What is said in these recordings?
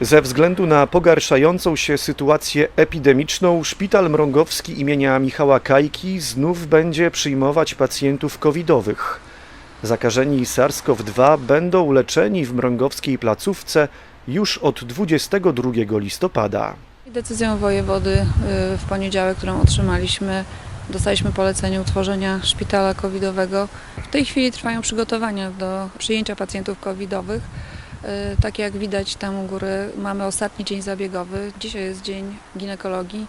Ze względu na pogarszającą się sytuację epidemiczną, szpital mrągowski imienia Michała Kajki znów będzie przyjmować pacjentów covidowych. Zakażeni SARS-CoV-2 będą leczeni w mrągowskiej placówce już od 22 listopada. Decyzją wojewody y, w poniedziałek, którą otrzymaliśmy, dostaliśmy polecenie utworzenia szpitala covidowego. W tej chwili trwają przygotowania do przyjęcia pacjentów covidowych. Y, Tak jak widać tam u góry mamy ostatni dzień zabiegowy. Dzisiaj jest dzień ginekologii.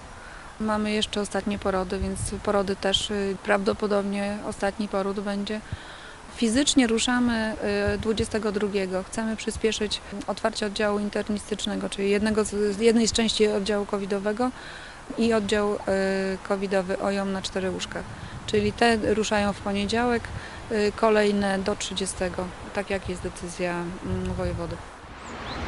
Mamy jeszcze ostatnie porody, więc porody też y, prawdopodobnie ostatni poród będzie. Fizycznie ruszamy y, 22. Chcemy przyspieszyć otwarcie oddziału internistycznego, czyli jednego z, jednej z części oddziału covidowego i oddział y, covidowy OJOM na cztery łóżka. Czyli te ruszają w poniedziałek, y, kolejne do 30, tak jak jest decyzja mm, wojewody.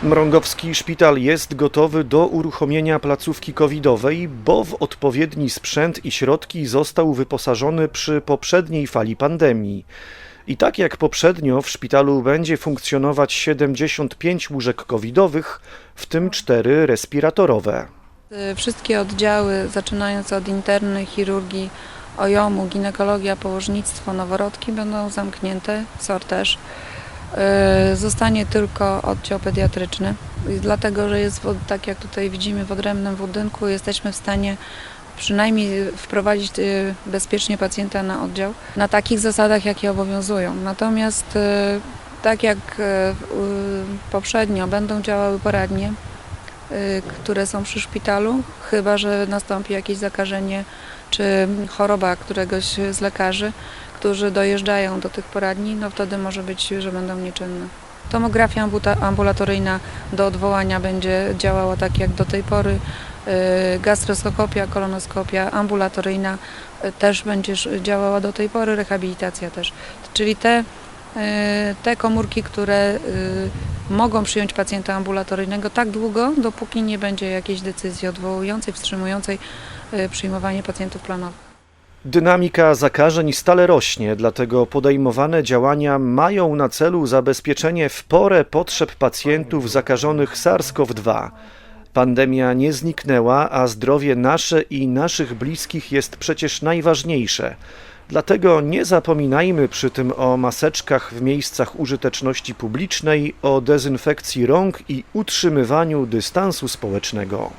Mrągowski szpital jest gotowy do uruchomienia placówki covidowej, bo w odpowiedni sprzęt i środki został wyposażony przy poprzedniej fali pandemii. I tak jak poprzednio w szpitalu będzie funkcjonować 75 łóżek covidowych, w tym 4 respiratorowe. Y, Wszystkie oddziały, zaczynając od interny, chirurgii, OJOM-u, ginekologia, położnictwo, noworodki będą zamknięte, SOR też. Y, Zostanie tylko oddział pediatryczny, dlatego że jest, tak jak tutaj widzimy, w odrębnym budynku jesteśmy w stanie przynajmniej wprowadzić y, bezpiecznie pacjenta na oddział na takich zasadach, jakie obowiązują. Natomiast y, tak jak poprzednio będą działały poradnie, które są przy szpitalu, chyba że nastąpi jakieś zakażenie czy choroba któregoś z lekarzy, którzy dojeżdżają do tych poradni, no wtedy może być, że będą nieczynne. Tomografia ambulatoryjna do odwołania będzie działała tak jak do tej pory. Y, Gastroskopia, kolonoskopia ambulatoryjna y, też będzie działała do tej pory, rehabilitacja też. Czyli te, y, te komórki, które mogą przyjąć pacjenta ambulatoryjnego tak długo, dopóki nie będzie jakiejś decyzji odwołującej, wstrzymującej y, przyjmowanie pacjentów planowych. Dynamika zakażeń stale rośnie, dlatego podejmowane działania mają na celu zabezpieczenie w porę potrzeb pacjentów zakażonych SARS-CoV-2. Pandemia nie zniknęła, a zdrowie nasze i naszych bliskich jest przecież najważniejsze. Dlatego nie zapominajmy przy tym o maseczkach w miejscach użyteczności publicznej, o dezynfekcji rąk i utrzymywaniu dystansu społecznego.